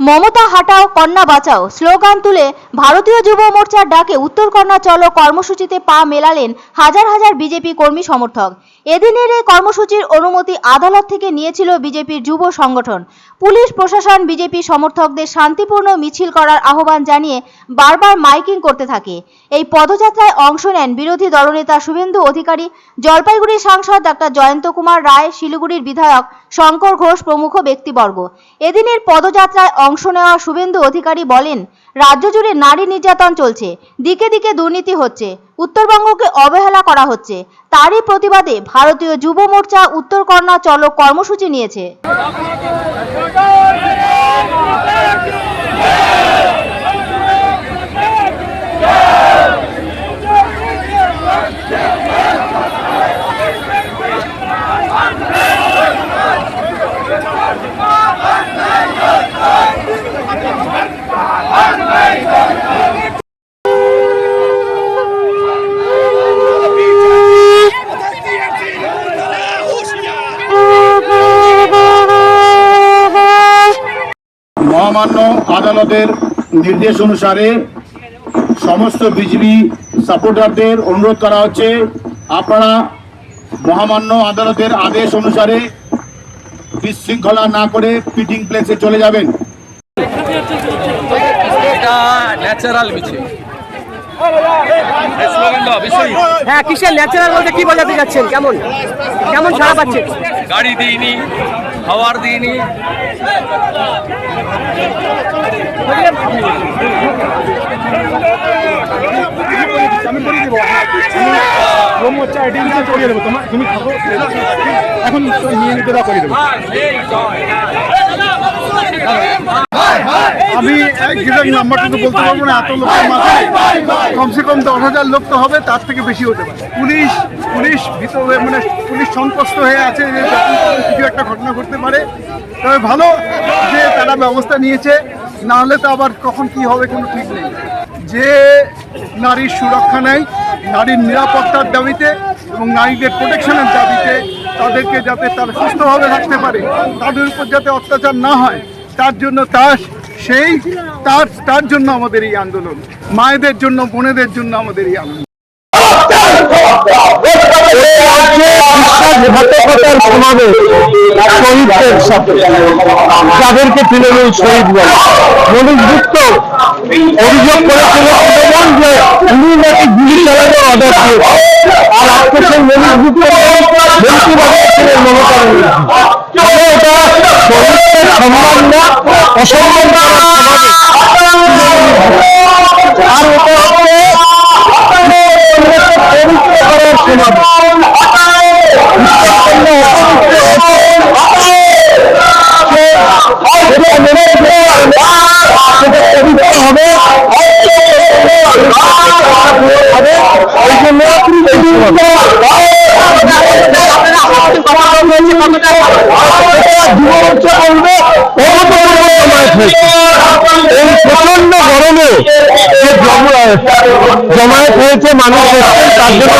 মমতা হাটাও, কন্যা বাঁচাও স্লোগান তুলে ভারতীয় যুব মোর্চার ডাকে উত্তর কন্যা চলো কর্মসূচিতে পা মেলালেন হাজার হাজার বিজেপি কর্মী সমর্থক। এদিনের এই কর্মসূচির অনুমতি আদালত থেকে নিয়েছিল বিজেপির যুব সংগঠন। পুলিশ, প্রশাসন, বিজেপি সমর্থকদের শান্তিপূর্ণ মিছিল করার আহ্বান জানিয়ে বারবার মাইকিং করতে থাকে। এই পদযাত্রায় অংশ নেন বিরোধী দলনেতা শুভেন্দু অধিকারী, জলপাইগুড়ির সাংসদ ডাক্তার জয়ন্ত কুমার রায়, শিলিগুড়ির বিধায়ক শঙ্কর ঘোষ প্রমুখ ব্যক্তিবর্গ। এদিনের পদযাত্রায় অংশ নেওয়া শুভেন্দু অধিকারী বলেন, রাজ্য জুড়ে নারী নির্যাতন চলছে, দিকে দিকে দুর্নীতি হচ্ছে, উত্তরবঙ্গকে অবহেলা করা হচ্ছে, তারই প্রতিবাদে ভারতীয় যুব মোর্চা উত্তর কন্যা চলক কর্মসূচি নিয়েছে। মহামান্য আদালতের নির্দেশ অনুসারে সমস্ত বিজেপি সাপোর্টারদের অনুরোধ করা হচ্ছে আপনারা মহামান্য আদালতের আদেশ অনুসারে বিশৃঙ্খলা না করে পিটিং প্লেসে চলে যাবেন। ন্যাচারাল মিছিল। হ্যাঁ কিসের ন্যাচারাল বলতে কি বোঝাতে যাচ্ছেন? কেমন? কেমন সারা পাচ্ছেন গাড়ি দিইনি খাওয়ার দিইনি। এটি করিয়ে দেবো এখন নিয়ে নিতে দাও করিয়ে দেবো আমি এক্সাক্ট নাম্বারটা তো বলতে পারব না এত লোকের মাথায় কমসে কম দশ হাজার লোক তো হবে তার থেকে বেশি হতে পারে পুলিশ পুলিশ ভিতরে মানে পুলিশ সন্তুষ্ট হয়ে আছে যে কিছু একটা ঘটনা ঘটতে পারে তবে ভালো যে তারা ব্যবস্থা নিয়েছে না হলে তো আবার কখন কি হবে কোনো ঠিক নেই। যে নারীর সুরক্ষা নেই নারীর নিরাপত্তার দাবিতে এবং নারীদের প্রোটেকশনের দাবিতে তাদেরকে যাতে তারা সুস্থভাবে থাকতে পারে, তাদের উপর যাতে অত্যাচার না হয়, তার জন্য তার সেই তার তার জন্য আমাদের এই আন্দোলন, মায়েদের জন্য, বোনেদের জন্য আমাদের এই আন্দোলন বিশ্বাসঘাতকতার সমাবেশ শহীদদের সাথে যাদেরকে শহীদ বলে। অভিযোগ করেছিল যে উনি নাকি গুলি চালানোর অর্ডার আর আজকে এটা সমাবেশ এই প্রচণ্ড গরমে যে জমা- জমায়েত হয়েছে তার জন্য